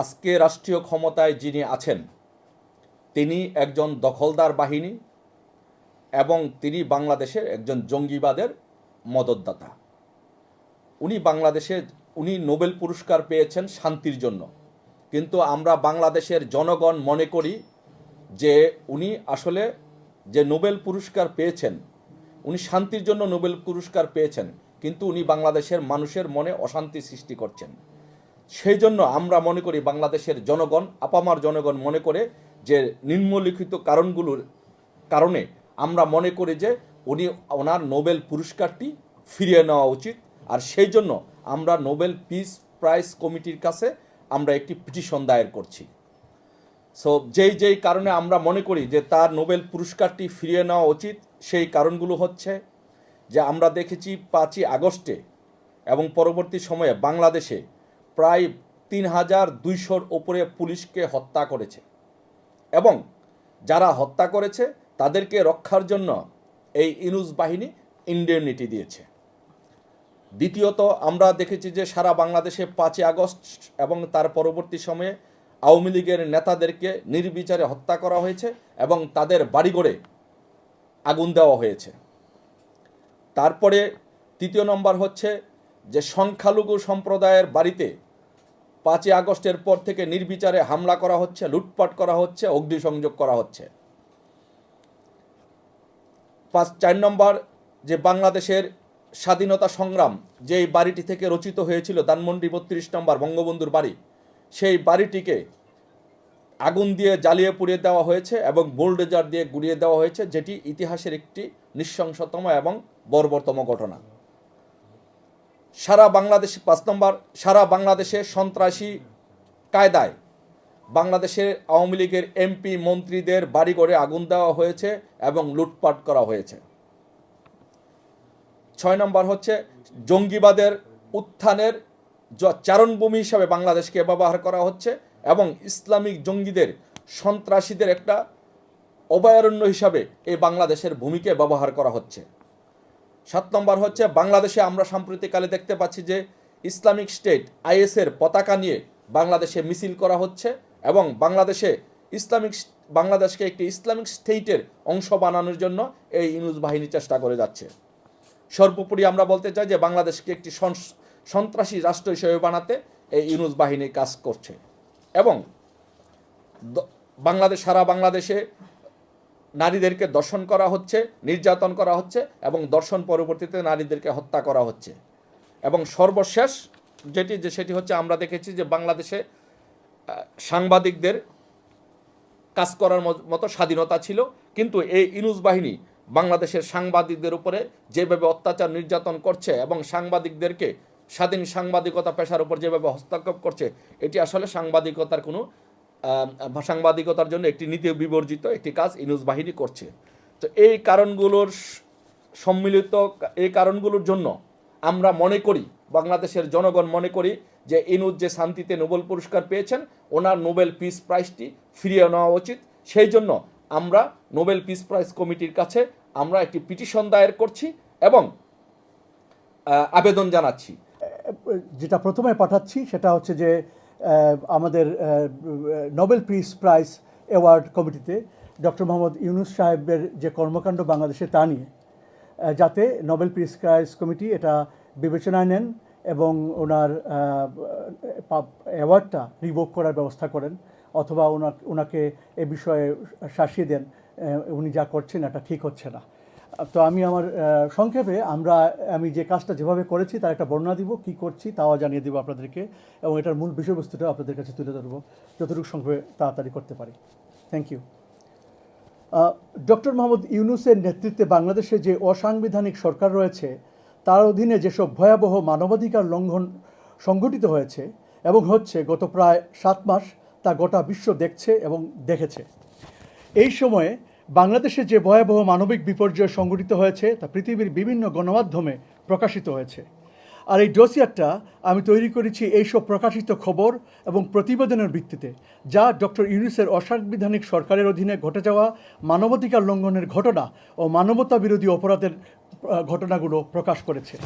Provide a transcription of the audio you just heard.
আজকে রাষ্ট্রীয় ক্ষমতায় যিনি আছেন, তিনি একজন দখলদার বাহিনী এবং তিনি বাংলাদেশের একজন জঙ্গিবাদের মদতদাতা। উনি বাংলাদেশে, উনি নোবেল পুরস্কার পেয়েছেন শান্তির জন্য। কিন্তু আমরা বাংলাদেশের জনগণ মনে করি যে উনি আসলে যে নোবেল পুরস্কার পেয়েছেন, উনি শান্তির জন্য নোবেল পুরস্কার পেয়েছেন, কিন্তু উনি বাংলাদেশের মানুষের মনে অশান্তি সৃষ্টি করছেন। সেই জন্য আমরা মনে করি বাংলাদেশের জনগণ, আপামার জনগণ মনে করে যে নিম্নলিখিত কারণগুলোর কারণে আমরা মনে করি যে উনি ওনার নোবেল পুরস্কারটি ফিরিয়ে নেওয়া উচিত। আর সেই জন্য আমরা নোবেল পিস প্রাইজ কমিটির কাছে আমরা একটি পিটিশন দায়ের করছি। সো যেই যেই কারণে আমরা মনে করি যে তার নোবেল পুরস্কারটি ফিরিয়ে নেওয়া উচিত, সেই কারণগুলো হচ্ছে যে আমরা দেখেছি পাঁচই আগস্টে এবং পরবর্তী সময়ে বাংলাদেশে প্রায় তিন হাজার দুইশোর ওপরে পুলিশকে হত্যা করেছে। এবং যারা হত্যা করেছে, তাদেরকে রক্ষার জন্য এই ইনুজ বাহিনী ইন্ডেমনিটি দিয়েছে। দ্বিতীয়ত, আমরা দেখেছি যে সারা বাংলাদেশে পাঁচই আগস্ট এবং তার পরবর্তী সময়ে আওয়ামী লীগের নেতাদেরকে নির্বিচারে হত্যা করা হয়েছে এবং তাদের বাড়িঘরে আগুন দেওয়া হয়েছে। তারপরে তৃতীয় নম্বর হচ্ছে যে সংখ্যালঘু সম্প্রদায়ের বাড়িতে পাঁচই আগস্টের পর থেকে নির্বিচারে হামলা করা হচ্ছে, লুটপাট করা হচ্ছে, অগ্নিসংযোগ করা হচ্ছে। পাঁচ, চার নম্বর যে বাংলাদেশের স্বাধীনতা সংগ্রাম, যেই বাড়িটি থেকে রচিত হয়েছিল ধানমন্ডি বত্রিশ নম্বর বঙ্গবন্ধুর বাড়ি, সেই বাড়িটিকে আগুন দিয়ে জ্বালিয়ে পুড়িয়ে দেওয়া হয়েছে এবং বোল্ডেজার দিয়ে গুড়িয়ে দেওয়া হয়েছে, যেটি ইতিহাসের একটি নৃশংসতম এবং বর্বরতম ঘটনা। সারা বাংলাদেশ পাঁচ নম্বর, সারা বাংলাদেশে সন্ত্রাসী কায়দায় বাংলাদেশের আওয়ামী লীগের এমপি মন্ত্রীদের বাড়িঘরে আগুন দেওয়া হয়েছে এবং লুটপাট করা হয়েছে। ছয় নম্বর হচ্ছে জঙ্গিবাদের উত্থানের চারণভূমি হিসাবে বাংলাদেশকে ব্যবহার করা হচ্ছে এবং ইসলামিক জঙ্গিদের, সন্ত্রাসীদের একটা অভয়ারণ্য হিসাবে এই বাংলাদেশের ভূমিকে ব্যবহার করা হচ্ছে। সাত নম্বর হচ্ছে, বাংলাদেশে আমরা সাম্প্রতিককালে দেখতে পাচ্ছি যে ইসলামিক স্টেট আইএসের পতাকা নিয়ে বাংলাদেশে মিছিল করা হচ্ছে এবং বাংলাদেশে ইসলামিক বাংলাদেশকে একটি ইসলামিক স্টেটের অংশ বানানোর জন্য এই ইনুজ বাহিনী চেষ্টা করে যাচ্ছে। সর্বোপরি আমরা বলতে চাই যে বাংলাদেশকে একটি সন- সন্ত্রাসী রাষ্ট্র হিসেবে বানাতে এই ইউনুস বাহিনী কাজ করছে এবং বাংলাদেশ সারা বাংলাদেশে নারীদেরকে দর্শন করা হচ্ছে, নির্যাতন করা হচ্ছে এবং দর্শন পরবর্তীতে নারীদেরকে হত্যা করা হচ্ছে। এবং সর্বশেষ যেটি, যে সেটি হচ্ছে আমরা দেখেছি যে বাংলাদেশে সাংবাদিকদের কাজ করার মতো স্বাধীনতা ছিল। কিন্তু এই ইনুজ বাহিনী বাংলাদেশের সাংবাদিকদের উপরে যেভাবে অত্যাচার, নির্যাতন করছে এবং সাংবাদিকদেরকে স্বাধীন সাংবাদিকতা পেশার উপর যেভাবে হস্তক্ষেপ করছে, এটি আসলে সাংবাদিকতার কোনো সাংবাদিকতার জন্য একটি নীতি বিবর্জিত, একটি কাজ ইনুজ বাহিনী করছে। তো এই কারণগুলোর সম্মিলিত এই কারণগুলোর জন্য আমরা মনে করি, বাংলাদেশের জনগণ মনে করি যে ইনুজ যে শান্তিতে নোবেল পুরস্কার পেয়েছেন, ওনার নোবেল পিস প্রাইজটি ফিরিয়ে নেওয়া উচিত। সেই জন্য আমরা নোবেল পিস প্রাইজ কমিটির কাছে আমরা একটি পিটিশন দায়ের করছি এবং আবেদন জানাচ্ছি। যেটা প্রথমে পাঠাচ্ছি সেটা হচ্ছে যে আমাদের নোবেল পিস প্রাইজ অ্যাওয়ার্ড কমিটিতে ডক্টর মোহাম্মদ ইউনুস সাহেবের যে কর্মকাণ্ড বাংলাদেশে তা নিয়ে যাতে নোবেল পিস প্রাইজ কমিটি এটা বিবেচনায় নেন এবং ওনার অ্যাওয়ার্ডটা রিভোক করার ব্যবস্থা করেন, অথবা ওনাকে এ বিষয়ে শাসিয়ে দেন উনি যা করছেন এটা ঠিক হচ্ছে না। তো আমি আমার সংক্ষেপে আমরা, আমি যে কাজটা যেভাবে করেছি, তার একটা বর্ণনা দিব, কি করছি তাও জানিয়ে দিব আপনাদেরকে এবং এটার মূল বিষয়বস্তুটা আপনাদের কাছে তুলে ধরবো, যতটুকু সংক্ষেপে তাড়াতাড়ি করতে পারি। থ্যাংক ইউ ডক্টর মোহাম্মদ ইউনুসের নেতৃত্বে বাংলাদেশে যে অসাংবিধানিক সরকার রয়েছে, তার অধীনে যেসব ভয়াবহ মানবাধিকার লঙ্ঘন সংঘটিত হয়েছে এবং হচ্ছে গত প্রায় সাত মাস তা গোটা বিশ্ব দেখছে এবং দেখেছে। এই সময়ে বাংলাদেশে যে ভয়াবহ মানবিক বিপর্যয় সংঘটিত হয়েছে, তা পৃথিবীর বিভিন্ন গণমাধ্যমে প্রকাশিত হয়েছে। আর এই ডোসিয়ারটা আমি তৈরি করেছি এইসব প্রকাশিত খবর এবং প্রতিবেদনের ভিত্তিতে, যা ডক্টর ইউনুসের অসাংবিধানিক সরকারের অধীনে ঘটে যাওয়া মানবাধিকার লঙ্ঘনের ঘটনা ও মানবতা বিরোধী অপরাধের ঘটনাগুলো প্রকাশ করেছে।